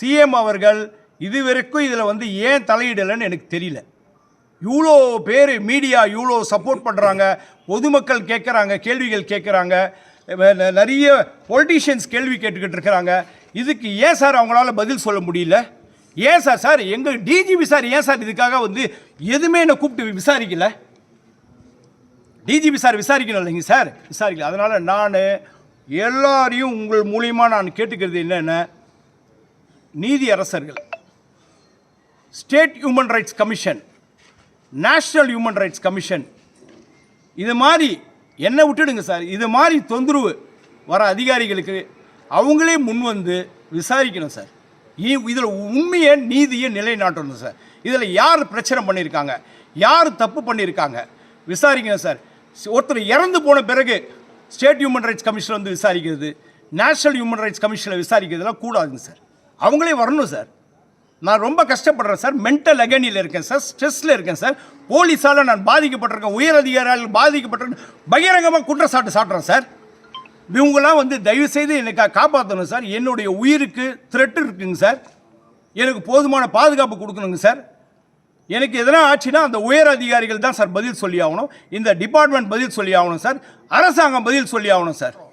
CM அவர்கள் இதுவரைக்கும் இதில் வந்து ஏன் தலையிடலைன்னு எனக்கு தெரியல. இவ்வளோ பேர் மீடியா இவ்வளோ சப்போர்ட் பண்ணுறாங்க பொதுமக்கள் கேட்குறாங்க கேள்விகள் கேட்குறாங்க நிறைய பொலிட்டீஷியன்ஸ் கேள்வி கேட்டுக்கிட்டு இருக்கிறாங்க. இதுக்கு ஏன் சார் அவங்களால பதில் சொல்ல முடியல? ஏன் சார் சார் எங்கள் டிஜிபி சார் ஏன் சார் இதுக்காக வந்து எதுவுமே என்னை கூப்பிட்டு விசாரிக்கல? டிஜிபி சார் விசாரிக்கணும் இல்லைங்க சார்? விசாரிக்கல. அதனால் நான் எல்லாரையும் உங்கள் மூலியமாக நான் கேட்டுக்கிறது என்னென்ன நீதியரசர்கள் State Human Rights Commission National Human Rights Commission இது மாதிரி என்ன விட்டுடுங்க சார். இது மாதிரி தொந்தரவு வர அதிகாரிகளுக்கு அவங்களே முன் வந்து விசாரிக்கணும் சார். இதில் உண்மையை நீதியை நிலைநாட்டணும் சார். இதில் யார் பிரச்சனை பண்ணியிருக்காங்க? யார் தப்பு பண்ணியிருக்காங்க? விசாரிக்கணும் சார். ஒருத்தர் இறந்து போன பிறகு ஸ்டேட் ஹியூமன் ரைட்ஸ் கமிஷன் வந்து விசாரிக்கிறது. நேஷனல் ஹியூமன் ரைட்ஸ் கமிஷனில் விசாரிக்கிறதுலாம் கூடாதுங்க சார். அவங்களே வரணும் சார். நான் ரொம்ப கஷ்டப்படுறேன் சார். மென்டல் அகனியில் இருக்கேன் சார். ஸ்ட்ரெஸ்ஸில் இருக்கேன் சார். போலீஸால் நான் பாதிக்கப்பட்டிருக்கேன். உயர் அதிகாரிகள் பாதிக்கப்பட்டிருக்கேன். பகிரங்கமாக குற்றச்சாட்டு சாட்டுறேன் சார். இவங்களாம் வந்து தயவுசெய்து எனக்கு காப்பாற்றணும் சார். என்னுடைய உயிருக்கு த்ரெட்டு இருக்குங்க சார். எனக்கு போதுமான பாதுகாப்பு கொடுக்கணுங்க சார். எனக்கு எதனா ஆச்சுன்னா அந்த உயர் அதிகாரிகள் தான் சார் பதில் சொல்லி ஆகணும். இந்த டிபார்ட்மெண்ட் பதில் சொல்லி ஆகணும் சார். அரசாங்கம் பதில் சொல்லி ஆகணும் சார்.